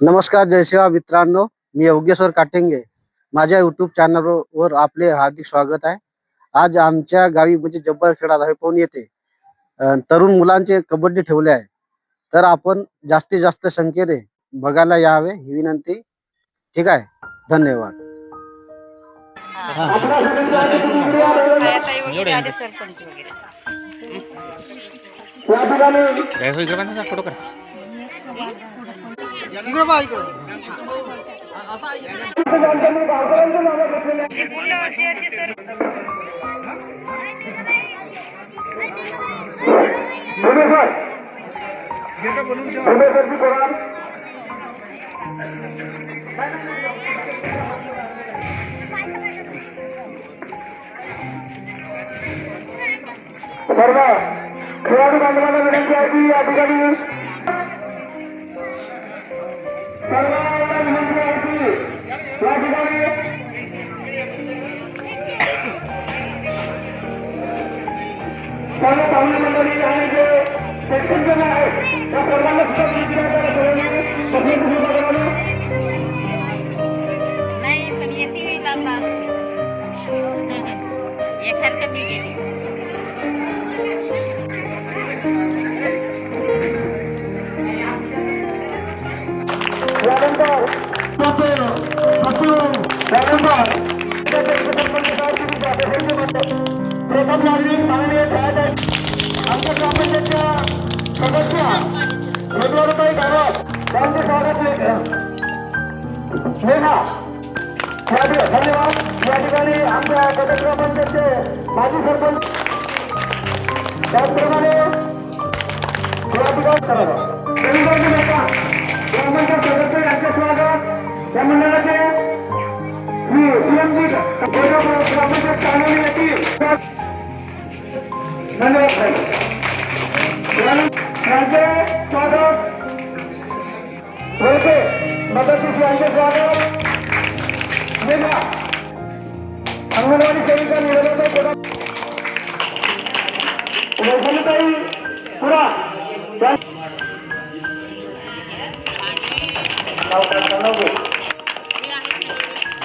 नमस्कार जय शिवा मित्रांनो. मी योगेश्वर काटेंगे. माझ्या युट्यूब चॅनलवर आपले हार्दिक स्वागत आहे. आज आमच्या गावी म्हणजे जब्बर खेळा हे पाहून येते. तरुण मुलांचे कबड्डी ठेवले आहे. तर आपण जास्तीत जास्त संख्येने बघायला यावे ही विनंती. ठीक आहे? धन्यवाद. हो. फोटो करा इकडे पहा असे सर्व खेळाडू बांधवांना विनंती आहे की या ठिकाणी पाहुणे मंडळी आणि जे प्रेक्षकजन आहेत त्या सर्वांना सुद्धा विनंती आहे सर्वांनी पसंत बघावं नाही पण येते लांबा एकसारखं मी गेली यानंतर सचिव त्यानंतर प्रथम नागरिक माननीय छायाताई आमच्या ग्रामपंचायतच्या सदस्य रघुवरताई गावात त्यांचे स्वागत मेघा धन्यवाद या ठिकाणी आमच्या गटक ग्रामपंचायतचे माजी सरपंच त्याचप्रमाणे या ठिकाणी ग्रामपंचायत सदस्य यांचे स्वागत या मंडळाचे सीएमजी ग्रामपंचायत येतील धन्यवाद साहेब. यानंतर यांचे स्वागत। बोलके मदतीस यांचे स्वागत। मेघा अंगणवाडी सेविका निवेदन कोणा वैफलताई पुरा। त्या-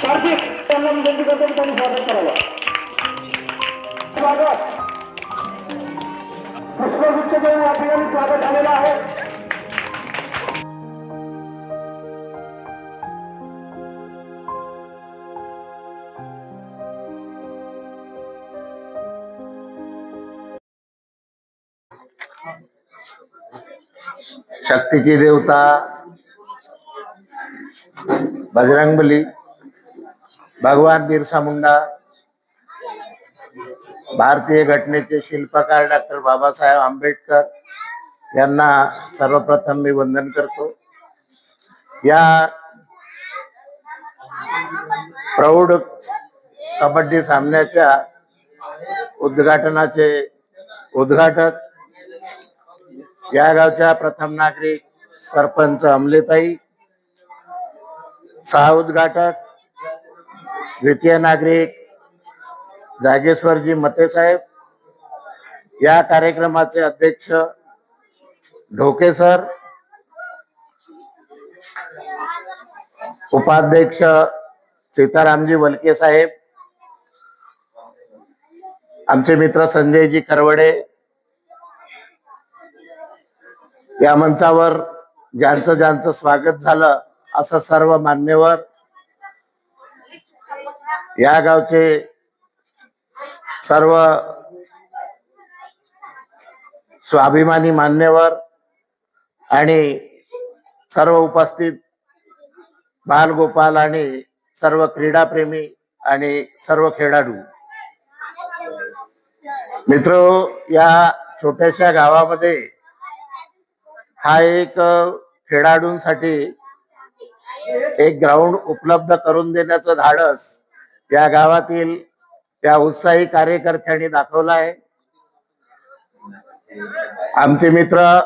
कार्तिक त्यांना विनंती करतो की त्यांनी स्वागत करावं. स्वागत. पुष्पगुच्छ देऊन या स्वागत देवता बजरंगबली भगवान बिरसा मुंडा भारतीय घटनेचे शिल्पकार डॉक्टर बाबासाहेब आंबेडकर यांना सर्वप्रथम मी वंदन करतो. या प्रौढ कबड्डी सामन्याच्या उद्घाटनाचे उद्घाटक या गावच्या प्रथम नागरिक सरपंच अमलेताई सहा उद्घाटक द्वितीय नागरिक जागेश्वरजी मते साहेब. या कार्यक्रमाचे अध्यक्ष ढोके सर. उपाध्यक्ष सीतारामजी वलके साहेब. आमचे मित्र संजयजी करवडे. या मंचावर ज्यांचं ज्यांचं स्वागत झालं असं सर्व मान्यवर. या गावचे सर्व स्वाभिमानी मान्यवर आणि सर्व उपस्थित बालगोपाल आणि सर्व क्रीडाप्रेमी आणि सर्व खेळाडू. मित्र या छोट्याशा गावामध्ये हा एक खेळाडूंसाठी एक ग्राउंड उपलब्ध करून देण्याचं धाडस या गावातील त्या उत्साही कार्यकर्त्यांनी दाखवला आहे. आमचे मित्र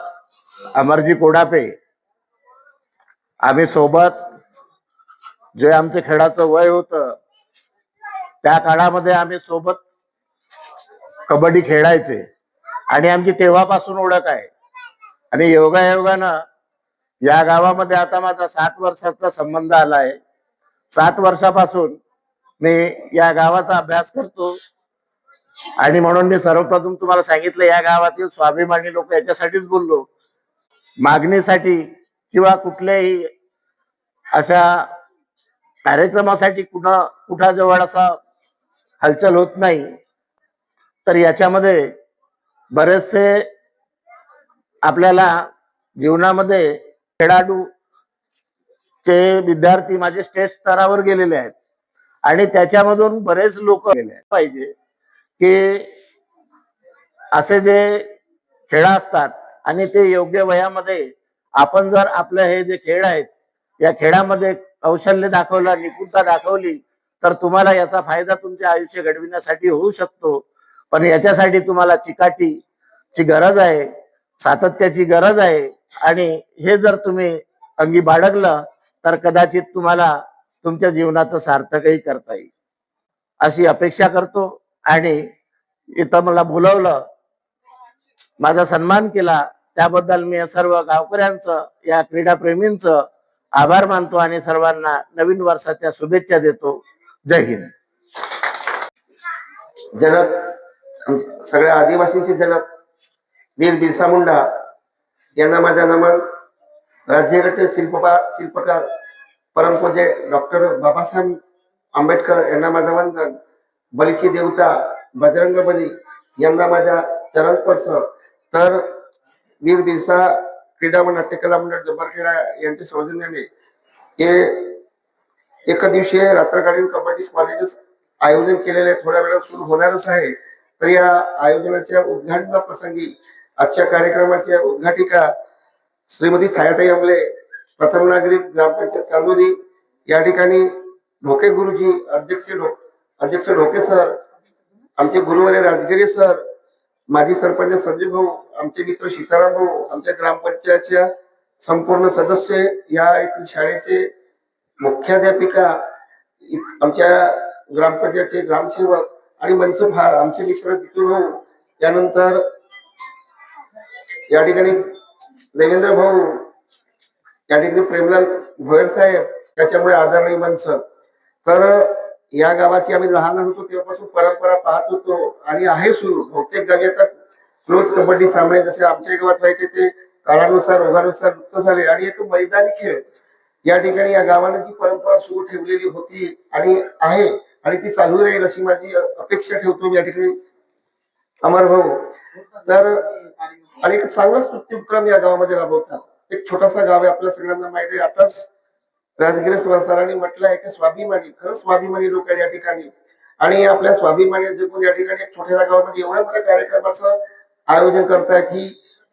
अमरजी कोडापे आम्ही सोबत जे आमचे खेळाचं वय होत त्या काळामध्ये आम्ही सोबत कबड्डी खेळायचे. आणि आमची तेव्हापासून ओळख आहे. आणि योगायोगानं या गावामध्ये आता माझा सात वर्षाचा संबंध आला आहे. सात वर्षापासून मी या गावाचा अभ्यास करतो. आणि म्हणून मी सर्वप्रथम तुम्हाला सांगितलं या गावातील स्वाभिमानी लोक याच्यासाठीच बोललो. मागणीसाठी किंवा कुठल्याही अशा कार्यक्रमासाठी कुठं कुठाजवळ असा हालचाल होत नाही. तर याच्यामध्ये बरेचसे आपल्याला जीवनामध्ये खेळाडू चे विद्यार्थी माझे स्टेट स्तरावर गेलेले आहेत. आणि त्याच्यामधून बरेच लोक पाहिजे की असे जे खेळ असतात आणि ते योग्य वयामध्ये आपण जर आपले हे जे खेळ आहेत या खेळामध्ये कौशल्य दाखवलं निपुणता दाखवली तर तुम्हाला याचा फायदा तुमचे आयुष्य घडविण्यासाठी होऊ शकतो. पण याच्यासाठी तुम्हाला चिकाटीची गरज आहे सातत्याची गरज आहे आणि हे जर तुम्ही अंगी बाळगलं तर कदाचित तुम्हाला तुमच्या जीवनाचं सार्थकही करता येईल. अशी अपेक्षा करतो आणि इथं मला बोलवलं माझा सन्मान केला त्याबद्दल मी सर्व गावकऱ्यांचं या क्रीडाप्रेमींचं आभार मानतो आणि सर्वांना नवीन वर्षाच्या शुभेच्छा देतो. जय हिंद. जनक सगळ्या आदिवासींचे जनक वीर बिरसा मुंडा यांना माझा नमन राज्यगट शिल्पकार परंतु परमपूज्य डॉक्टर बाबासाहेब आंबेडकर यांना माझा वंदन बलीची देवता बजरंग बली यांना माझ्या चरणस्पर्श तर वीर बिरसा क्रीडा व नाट्यकला मंडळ जब्बारखेडा यांच्या सौजन्याने हे एक दिवशीय रात्रकालीन कबड्डी स्पर्धेचे आयोजन केलेले थोड्या वेळात सुरू होणारच आहे. तर या आयोजनाच्या उद्घाटना प्रसंगी आजच्या कार्यक्रमाच्या उद्घाटिका श्रीमती छायाताई आमले प्रथम नागरिक ग्रामपंचायत कांदोली या ठिकाणी ढोके गुरुजी अध्यक्ष ढो अध्यक्ष ढोके सर आमचे गुरुवारे राजगिरे सर माजी सरपंच संजय भाऊ आमचे मित्र सीताराम भाऊ आमच्या ग्रामपंचायतच्या संपूर्ण सदस्य या येथील शाळेचे मुख्याध्यापिका आमच्या ग्रामपंचायतचे ग्रामसेवक आणि मनसुफार आमचे मित्र तितू भाऊ. त्यानंतर या ठिकाणी देवेंद्र भाऊ या ठिकाणी प्रेमलाल भोयर साहेब त्याच्यामुळे आदरणीय मंच तर या गावाची आम्ही लहान होतो तेव्हापासून परंपरा पाहत होतो आणि आहे सुरू. बहुतेक गावी आता रोज कबड्डी सामने जसे आमच्या गावात व्हायचे ते काळानुसार रोगानुसार लुप्त झाले आणि एक मैदानी खेळ. या ठिकाणी या गावाने जी परंपरा सुरू ठेवलेली होती आणि आहे आणि ती चालू राहील अशी माझी अपेक्षा ठेवतो या ठिकाणी. अमर भाऊ तर आणि एक चांगलाच उपक्रम या गावामध्ये राबवतात. एक छोटासा गाव आहे आपल्या सगळ्यांना माहिती आहे. आताच राजगिरी सरांनी म्हटलं आहे की स्वाभिमानी खरंच स्वाभिमानी लोक आहेत या ठिकाणी. आणि आपल्या स्वाभिमानी जगून या ठिकाणी एक छोट्याशा गावामध्ये एवढ्या मोठ्या कार्यक्रमाचं आयोजन करतायत ही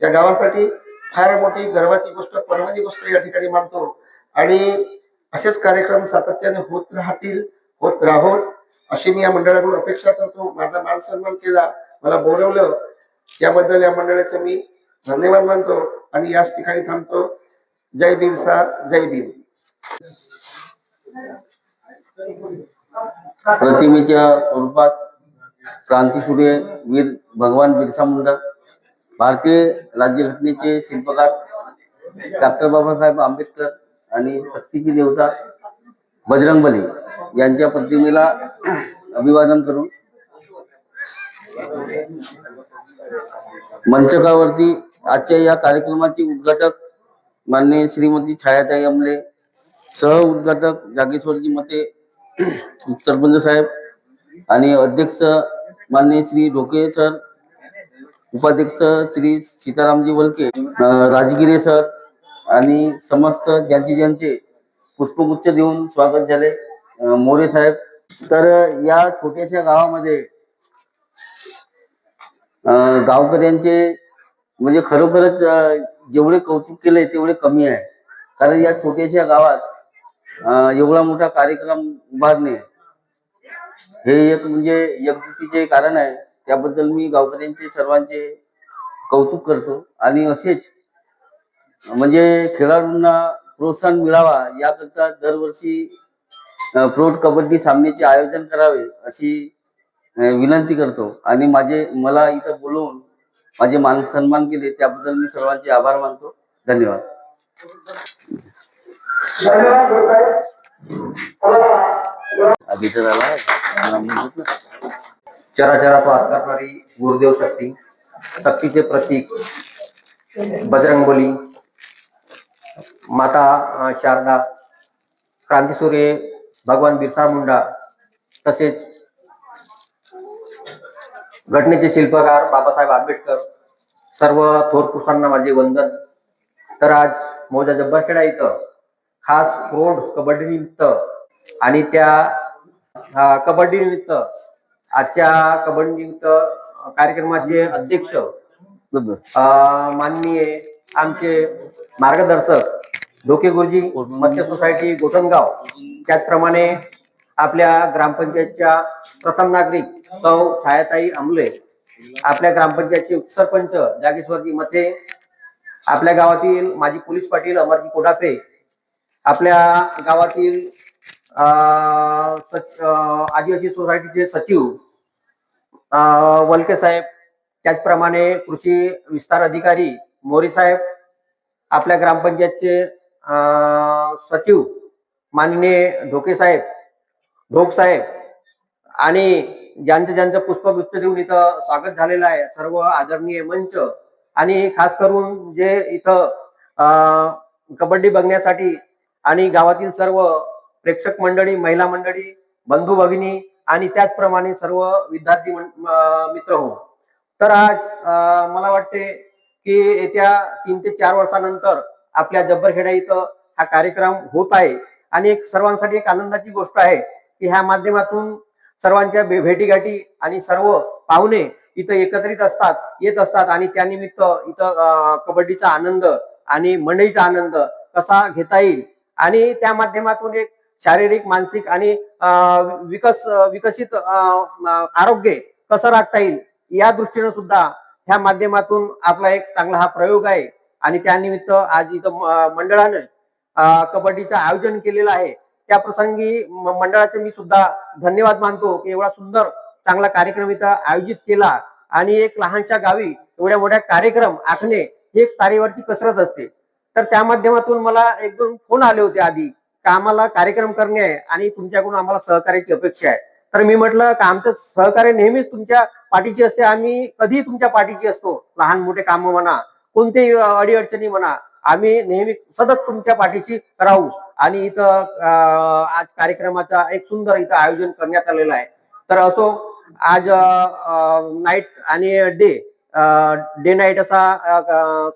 या गावासाठी फार मोठी गर्वाची गोष्ट परवानी गोष्ट या ठिकाणी मानतो. आणि असेच कार्यक्रम सातत्याने होत राहतील होत राहोत अशी मी या मंडळाकडून अपेक्षा करतो. माझा मान सन्मान केला मला बोलवलं. याबद्दल या मंडळाचं मी धन्यवाद मानतो. आणि याच ठिकाणी थांबतो. जय बिरसा जय भीम. प्रतिमेच्या स्वरूपात क्रांतीसूर्य वीर भगवान बिरसा मुंडा भारतीय राज्यघटनेचे शिल्पकार डॉक्टर बाबासाहेब आंबेडकर आणि सक्तीची देवता बजरंगबली यांच्या प्रतिमेला अभिवादन करून मंचकावरती आजच्या या कार्यक्रमाचे उद्घाटक मान्य श्रीमती छायाताई अमले सह उद्घाटक जागेश्वरजी मते सरपंच साहेब आणि अध्यक्ष माननीय श्री ढोके सर उपाध्यक्ष श्री सीतारामजी वलके राजगिरे सर आणि समस्त ज्यांचे ज्यांचे पुष्पगुच्छ देऊन स्वागत झाले मोरे साहेब. तर या छोट्याशा गावामध्ये गावकऱ्यांचे म्हणजे खरोखरच जेवढे कौतुक केले तेवढे कमी आहे. कारण या छोट्याशा गावात एवढा मोठा कार्यक्रम उभारणे हे एक म्हणजे एकजुटीचे कारण आहे. त्याबद्दल मी गावकऱ्यांचे सर्वांचे कौतुक करतो. आणि असेच म्हणजे खेळाडूंना प्रोत्साहन मिळावा याकरता दरवर्षी प्रोट प्रौढ कबड्डी सामन्याचे आयोजन करावे अशी विनंती करतो. आणि माझे मला इथं बोलवून माझे मान सन्मान केले त्याबद्दल मी सर्वांचे आभार मानतो. धन्यवाद. आधी तर आला. चराचरात वास करणारी गुरुदेव शक्ती. शक्तीचे प्रतीक बजरंगबली माता शारदा. क्रांतीसूर्य भगवान बिरसा मुंडा. तसेच घटनेचे शिल्पकार बाबासाहेब आंबेडकर सर्व थोर पुरुषांना माझे वंदन. तर आज मोजा जब्बरखेडा इथं खास रोड कबड्डी निमित्त आणि त्या कबड्डी निमित्त आजच्या कबड्डी निमित्त कार्यक्रमाचे अध्यक्ष माननीय आमचे मार्गदर्शक डोके गुरुजी मत्स्य सोसायटी गोठणगाव. त्याचप्रमाणे आपल्या ग्रामपंचायतच्या प्रथम नागरिक सौ छायाताई आमले आपल्या ग्रामपंचायतचे उपसरपंच जागेश्वरजी मते आपल्या गावातील माजी पोलीस पाटील अमरजी कोडापे आपल्या गावातील सच- आदिवासी सोसायटीचे सचिव वलके साहेब त्याचप्रमाणे कृषी विस्तार अधिकारी मोरे साहेब आपल्या ग्रामपंचायतचे सचिव माननीय ढोके साहेब ढोक साहेब. आणि ज्यांचं ज्यांचं पुष्पगुच्छ देऊन इथं स्वागत झालेलं आहे सर्व आदरणीय मंच. आणि खास करून जे इथं अं, कबड्डी बघण्यासाठी आणि गावातील सर्व प्रेक्षक मंडळी महिला मंडळी बंधू भगिनी आणि त्याचप्रमाणे सर्व विद्यार्थी मित्र हो. तर आज मला वाटते की येत्या तीन ते चार वर्षानंतर आपल्या जब्बरखेडा इथं हा कार्यक्रम होत आहे. आणि एक सर्वांसाठी एक आनंदाची गोष्ट आहे की ह्या माध्यमातून सर्वांच्या भेटीगाठी आणि सर्व पाहुणे इथं एकत्रित असतात येत असतात आणि त्यानिमित्त इथं अं, कबड्डीचा आनंद आणि मंडईचा आनंद कसा घेता येईल? आणि त्या माध्यमातून एक शारीरिक मानसिक आणि अं, विकस विकसित अं, आरोग्य कसं राखता येईल? या दृष्टीनं सुद्धा ह्या माध्यमातून आपला एक चांगला हा प्रयोग आहे. आणि त्यानिमित्त आज इथं मंडळानं कबड्डीचं आयोजन केलेलं आहे. त्या प्रसंगी मंडळाचे मी सुद्धा धन्यवाद मानतो की एवढा सुंदर चांगला कार्यक्रम इथं आयोजित केला. आणि एक लहानशा गावी एवढ्या मोठ्या कार्यक्रम आखणे ही एक तारेवरची कसरत असते. तर त्या माध्यमातून मला एक दोन फोन आले होते आधी का आम्हाला कार्यक्रम करणे आहे आणि तुमच्याकडून आम्हाला सहकार्याची अपेक्षा आहे. तर मी म्हटलं का आमचं सहकार्य नेहमीच तुमच्या पाठीची असते? आम्ही कधीही तुमच्या पाठीची असतो. लहान मोठे काम म्हणा कोणतेही अडीअडचणी म्हणा आम्ही नेहमी सतत तुमच्या पाठीशी राहू. आणि इथं आज कार्यक्रमाचा एक सुंदर इथं आयोजन करण्यात आलेलं आहे. तर असो आज नाईट आणि डे डे नाईट असा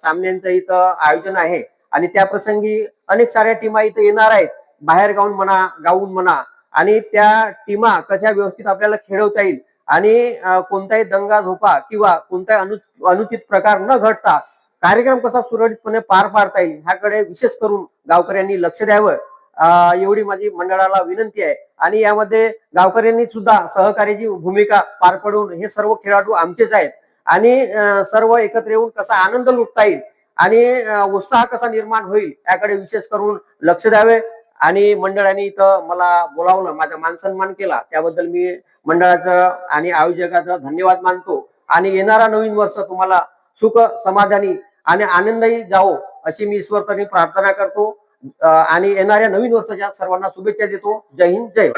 सामन्यांचं इथं आयोजन आहे. आणि त्या प्रसंगी अनेक साऱ्या टीमा इथं येणार आहेत. बाहेर गाऊन म्हणा गाऊन म्हणा. आणि त्या टीमा कशा व्यवस्थित आपल्याला खेळवता येईल. आणि कोणताही दंगा झोपा किंवा कोणताही अनुचित प्रकार न घडता कार्यक्रम कसा सुरळीतपणे पार पाडता येईल ह्याकडे विशेष करून गावकऱ्यांनी लक्ष द्यावं. एवढी माझी मंडळाला विनंती आहे. आणि यामध्ये गावकऱ्यांनी सुद्धा सहकार्याची भूमिका पार पडून हे सर्व खेळाडू आमचेच आहेत. आणि सर्व एकत्र येऊन कसा आनंद लुटता येईल आणि उत्साह कसा निर्माण होईल याकडे विशेष करून लक्ष द्यावे. आणि मंडळाने इथं मला बोलावलं माझा मान सन्मान केला. त्याबद्दल मी मंडळाचं आणि आयोजकाचा धन्यवाद मानतो. आणि येणारा नवीन वर्ष तुम्हाला सुख समाधानी आणि आनंदही जावो अशी मी ईश्वरतरी प्रार्थना करतो. आणि येणाऱ्या नवीन वर्षाच्या सर्वांना शुभेच्छा देतो. जय हिंद जय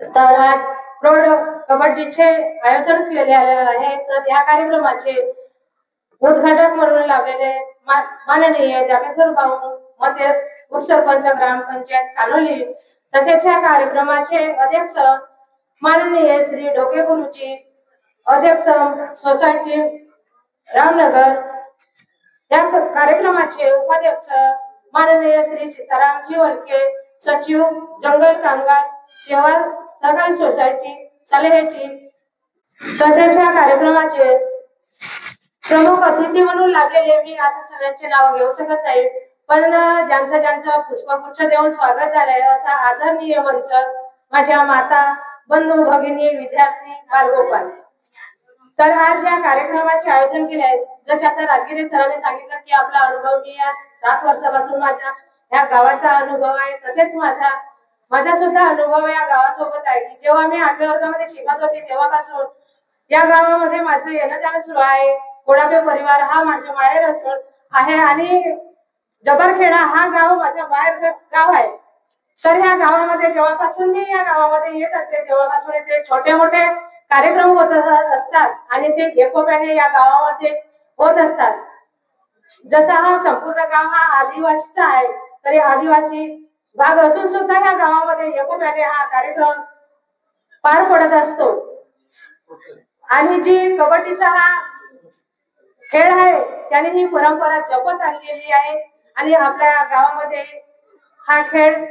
तर आज प्रौढ कबड्डीचे आयोजन केले आहे. तर या कार्यक्रमाचे उद्घाटक म्हणून लावलेले माननीय जागेश्वर भाऊ मध्ये उपसरपंच ग्रामपंचायत कानोली तसेच या कार्यक्रमाचे अध्यक्ष माननीय श्री डोके गुरुजी अध्यक्ष सोसायटी रामनगर. या कार्यक्रमाचे उपाध्यक्ष माननीय श्री सीतारामजी वलके सचिव जंगल कामगार सेवा सहकारी सोसायटी सालेहेटी. तसेच या कार्यक्रमाचे प्रमुख अतिथी म्हणून लागलेले मी आता सगळ्यांचे नाव घेऊ शकत नाही पण ज्यांचं ज्यांचं पुष्पगुच्छ देऊन स्वागत झालंय असा आदरणीय मंच माझ्या माता बंधू भगिनी विद्यार्थी बालगोपाल. तर आज या कार्यक्रमाचे आयोजन केले आहे. जसे आता राजगिरे सरांनी सांगितलं की आपला अनुभव मी या सात वर्षापासून माझ्या या गावाचा अनुभव आहे. तसेच माझा माझा सुद्धा अनुभव या गावासोबत आहे की जेव्हा मी आठव्या वर्गामध्ये शिकत होते तेव्हापासून या गावामध्ये माझं येणं जाणं सुरू आहे. कोणाबे परिवार हा माझ्या माहेर असून आहे आणि जबरखेडा हा गाव माझ्या बाहेर गाव आहे. तर ह्या गावामध्ये जेव्हापासून मी या गावामध्ये येत असते तेव्हापासून ते छोटे मोठे कार्यक्रम होत असतात आणि ते एकोप्याने या गावामध्ये होत असतात. जसा हा संपूर्ण गाव हा आदिवासीचा आहे तरी आदिवासी भाग असून सुद्धा या गावामध्ये एकोप्याने हा कार्यक्रम पार पडत असतो. आणि जी कबड्डीचा हा खेळ आहे त्याने ही परंपरा जपत आणलेली आहे आणि आपल्या गावामध्ये हा खेळ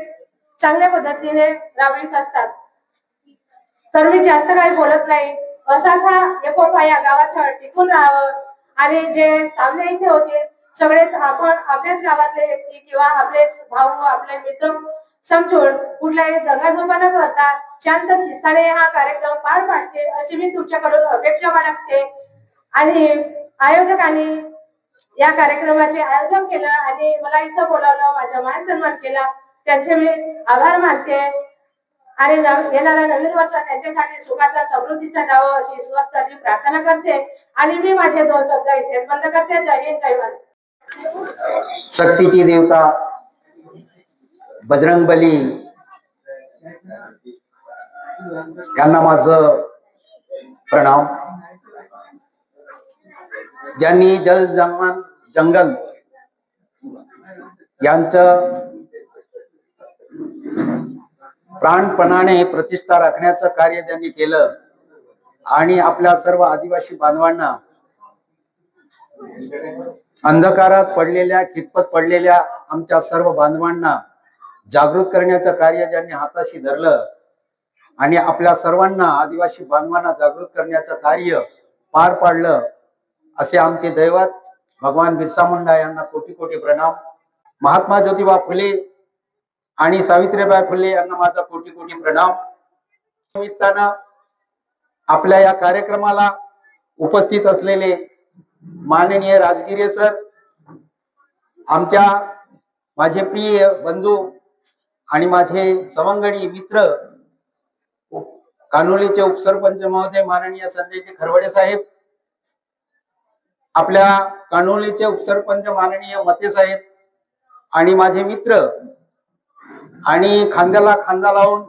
चांगल्या पद्धतीने राबवित असतात. तर मी जास्त काही बोलत नाही. असाच हा एकोपा या गावाचा टिकून राहावं. आणि जे सामने इथे होते सगळेच आपण आपल्याच गावातले व्यक्ती किंवा आपलेच भाऊ आपले मित्र समजून कुठल्याही दंगाधोपा न करता शांत चित्ताने हा कार्यक्रम पार पाडते अशी मी तुमच्याकडून अपेक्षा बाळगते. आणि आयोजकांनी या कार्यक्रमाचे आयोजन केलं आणि मला इथं बोलावलं माझा मान सन्मान केला. त्यांचे मी आभार मानते. आणि येणाऱ्या नवीन वर्षात त्यांच्यासाठी सुखाचा समृद्धीचा जावं अशी ईश्वरसाठी प्रार्थना करते. आणि मी माझे दोन शब्द इथेच बंद करते. जय हिंद जय भारत. शक्तीची देवता बजरंग बली यांना माझं प्रणाम. ज्यांनी जल जंगल यांचं प्राणपणाने प्रतिष्ठा राखण्याचं कार्य त्यांनी केलं. आणि आपल्या सर्व आदिवासी बांधवांना अंधकारात पडलेल्या खितपत पडलेल्या आमच्या सर्व बांधवांना जागृत करण्याचं कार्य ज्यांनी हाताशी धरलं आणि आपल्या सर्वांना आदिवासी बांधवांना जागृत करण्याचं कार्य पार पाडलं असे आमचे दैवत भगवान बिरसा मुंडा यांना कोटी कोटी प्रणाम. महात्मा ज्योतिबा फुले आणि सावित्रीबाई फुले यांना माझा कोटी कोटी प्रणाम. निमित्तानं आपल्या या कार्यक्रमाला उपस्थित असलेले माननीय राजगिरे सर आमच्या माझे प्रिय बंधू आणि माझे सवंगडी मित्र कानोलीचे उपसरपंच महोदय माननीय संजयजी खरवडे साहेब आपल्या कानोलीचे उपसरपंच माननीय मते साहेब आणि माझे मित्र आणि खांद्याला खांदा लावून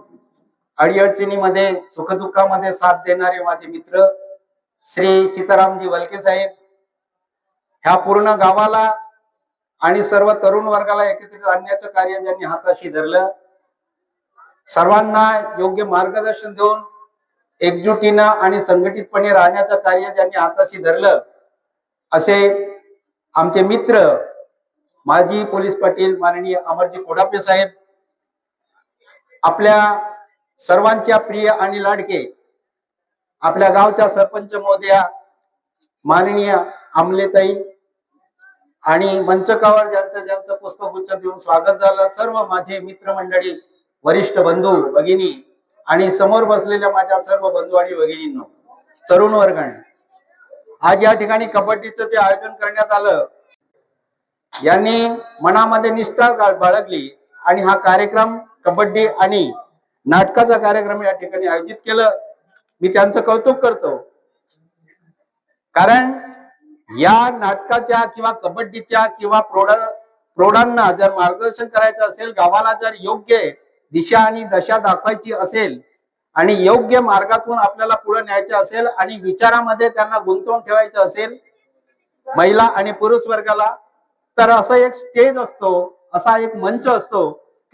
अडीअडचणीमध्ये सुखदुःखामध्ये साथ देणारे माझे मित्र श्री सीतारामजी वलके साहेब. ह्या पूर्ण गावाला आणि सर्व तरुण वर्गाला एकत्रित आणण्याचं कार्य ज्यांनी हाताशी धरलं सर्वांना योग्य मार्गदर्शन देऊन एकजुटीनं आणि संघटितपणे राहण्याचं कार्य ज्यांनी हाताशी धरलं असे आमचे मित्र माजी पोलीस पाटील माननीय अमरजी कोडापे साहेब आपल्या सर्वांच्या प्रिय आणि लाडके आपल्या गावच्या सरपंच महोदया माननीय आमलेताई आणि मंचकावर ज्यांचं ज्यांचं पुष्पगुच्छ देऊन स्वागत झालं सर्व माझे मित्रमंडळी वरिष्ठ बंधू भगिनी आणि समोर बसलेल्या माझ्या सर्व बंधू आणि भगिनींनो तरुण वर्गण. आज या ठिकाणी कबड्डीचं जे आयोजन करण्यात आलं यांनी मनामध्ये निष्ठा बाळगली आणि हा कार्यक्रम कबड्डी आणि नाटकाचा कार्यक्रम या ठिकाणी आयोजित केलं. मी त्यांचं कौतुक करतो. कारण या नाटकाच्या किंवा कबड्डीच्या किंवा प्रौढ प्रौढांना जर मार्गदर्शन करायचं असेल गावाला जर योग्य दिशा आणि दशा दाखवायची असेल आणि योग्य मार्गातून आपल्याला पुढे न्यायचं असेल आणि विचारामध्ये त्यांना गुंतवून ठेवायचं असेल महिला आणि पुरुष वर्गाला तर असं एक स्टेज असतो असा एक मंच असतो.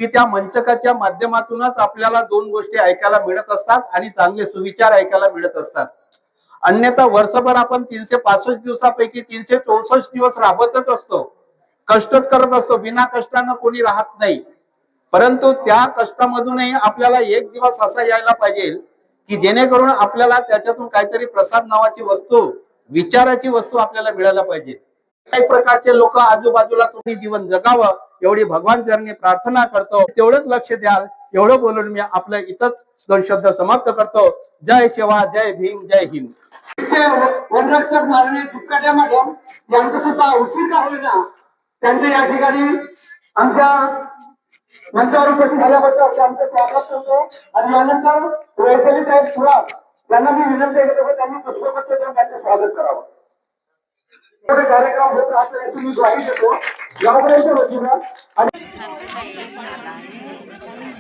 की त्या मंचकाच्या माध्यमातूनच आपल्याला दोन गोष्टी ऐकायला मिळत असतात आणि चांगले सुविचार ऐकायला मिळत असतात. अन्यथा वर्षभर आपण तीनशे पासष्ट दिवसापैकी तीनशे चौसष्ट दिवस राबतच असतो. कष्टच करत असतो. बिना कष्टानं कोणी राहत नाही. परंतु त्या कष्टामधूनही आपल्याला एक दिवस असा यायला पाहिजे की जेणेकरून आपल्याला त्याच्यातून काहीतरी प्रसाद नावाची वस्तू विचाराची वस्तू आपल्याला मिळायला पाहिजे. काही प्रकारचे लोक आजूबाजूला तुम्ही जीवन जगावं एवढी भगवान चरणी प्रार्थना करतो. तेवढंच लक्ष द्याल. एवढं बोलून मी आपलं इथंच दोन शब्द समाप्त करतो. जय शिवा जय भीम जय हिंद. वनरक्षक माननीय चिपकाट्या मॅडम यांचं सुद्धा उशीर का होईना त्यांचे या ठिकाणी आमच्या मंचावर उपस्थित झाल्याबद्दल आमचं स्वागत करतो. आणि यानंतर वैशाली साहेब सुराज यांना मी विनंती करतो त्यांनी पुष्पगुच्छ देऊन त्यांचं स्वागत करावं. कार्यक्रम होत राहतो याची मी ग्वाही देतो गावकऱ्यांच्या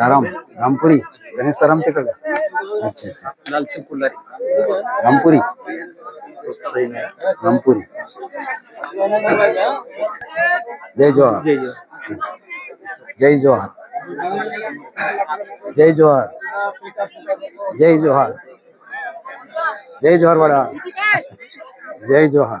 राम रामपुरी गणेश रामच्याकडे अच्छा अच्छा. लालसिंग कुल्हारी रामपुरी. रामपुरी. जय जोहार. जय जय जय जोहार. जय जोहार. जय जोहार. जय जोहार बडा जय जोहार.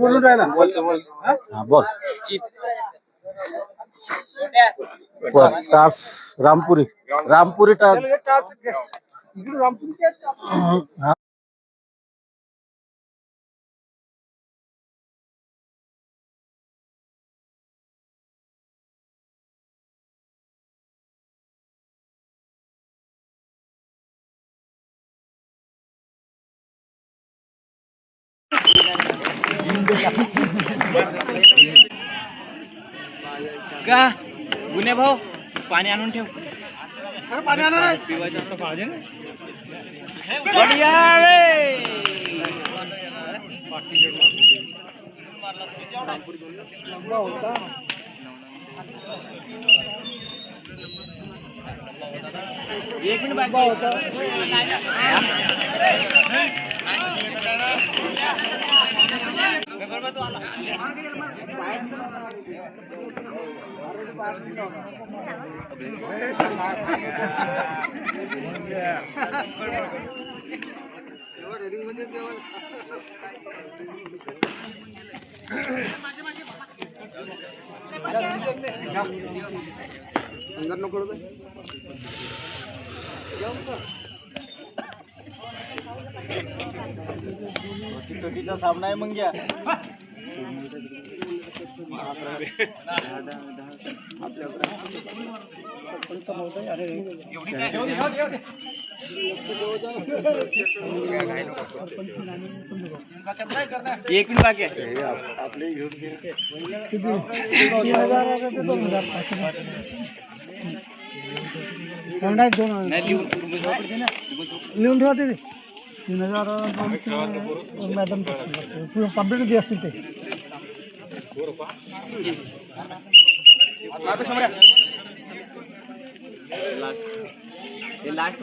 बोलून राहिला हा बोल रामपुरी रामपुरी हा का? गुन्हे भाऊ पाणी आणून ठेव. पाणी आणा पिवायचं असतं पाहिजे बढिया रे. एक मिनिट अंदर नको जाऊ का तुटीचा सामना आहे मग घ्या एक मिनिट बाकी आहे. नाही लिहून लिहून ठेवा ते तीन हजार दोनशे मॅडम कंप्लीट जे असतील ते। आता समोर या. हे? लास्ट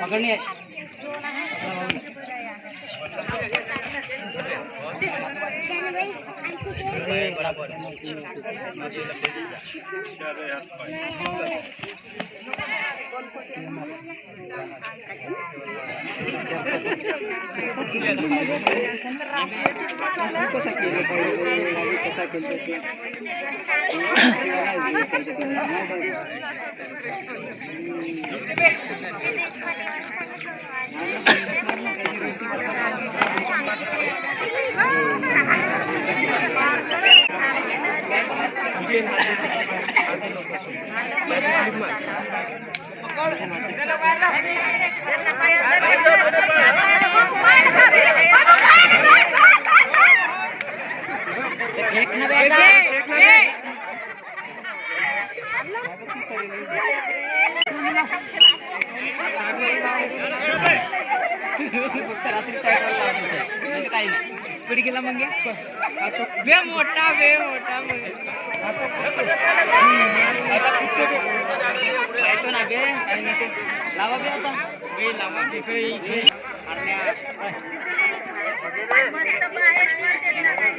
पकड़नी है वर कसं रन करते हो लास्ट वर आहे. पकडणे कुठे गेला मग बे मोठा बे मोठा येतो ना बे काही नसे लावा बे आता. बे लावा इकडे इकडे मस्त बाहेर करते ना काही.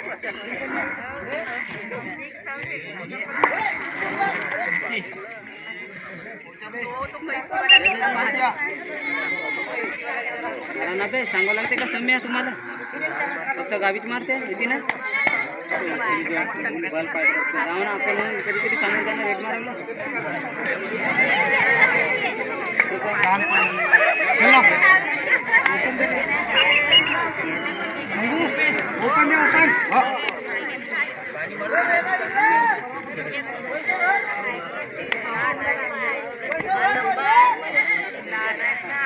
सांगावं लागते का सम्या तुम्हाला फक्त गावीच मारते येते ना बल पाहिजे भेट मारायला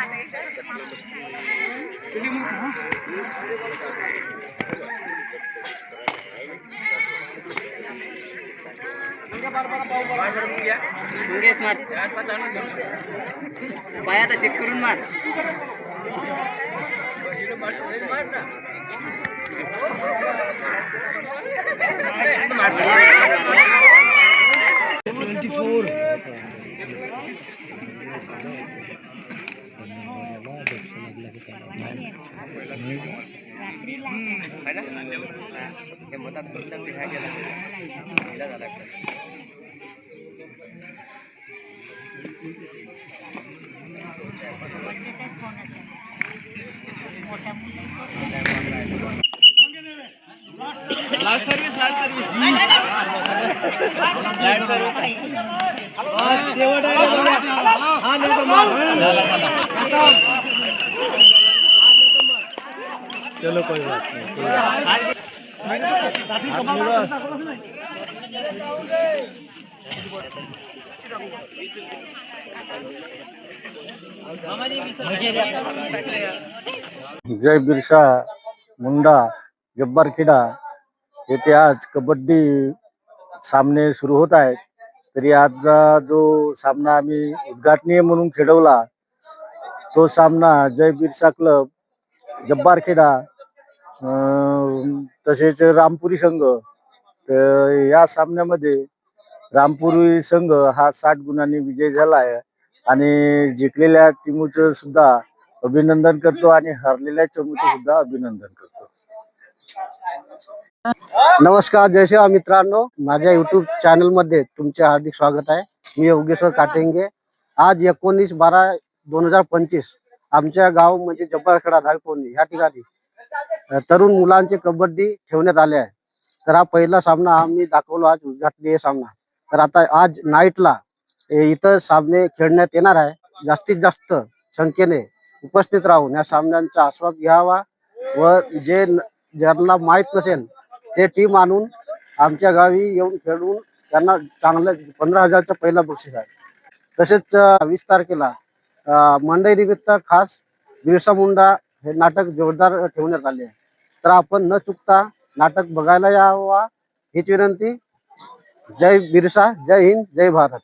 मंगेश मार पायाचा चेक करून मार है ना last service last service last service हाँ आहे हाँ चलो कोई बात नहीं जय बिरसा मुंडा जब्बारखेडा येथे आज कबड्डी सामने सुरू होत आहेत. तरी आजचा जो सामना आम्ही उद्घाटनीय म्हणून खेळवला तो सामना जय बिरसा क्लब जब्बारखेडा खेडा तसेच रामपुरी संघ तर या सामन्यामध्ये रामपुरी संघ हा साठ गुणांनी विजय झाला आहे आणि जिंकलेल्या टीमचं सुद्धा अभिनंदन करतो आणि हरलेल्या चमूचं सुद्धा अभिनंदन करतो. नमस्कार जय शिवा मित्रांनो. माझ्या युट्यूब चॅनलमध्ये तुमचे हार्दिक स्वागत आहे. मी योगेश्वर काटेंगे. आज एकोणीस बारा दोन हजार पंचवीस आमच्या गाव म्हणजे जब्बारखेडा धायपोनी या ठिकाणी तरुण मुलांचे कबड्डी ठेवण्यात आले आहे. तर हा पहिला सामना आम्ही दाखवलो आज उद्घाटनीय सामना. तर आता आज नाईटला इथं सामने खेळण्यात येणार आहे. जास्तीत जास्त संख्येने उपस्थित राहून या सामन्यांचा आस्वाद घ्यावा व जे ज्यांना माहीत नसेल ते टीम आणून आमच्या गावी येऊन खेळून त्यांना चांगलं पंधरा हजारचं पहिला बक्षीस आहे. तसेच वीस तारखेला मंडई निमित्त खास बिरसा मुंडा हे नाटक जोरदार ठेवण्यात आले तर आपण न चुकता नाटक बघायला यावा हीच विनंती. जय बिरसा जय हिंद जय भारत.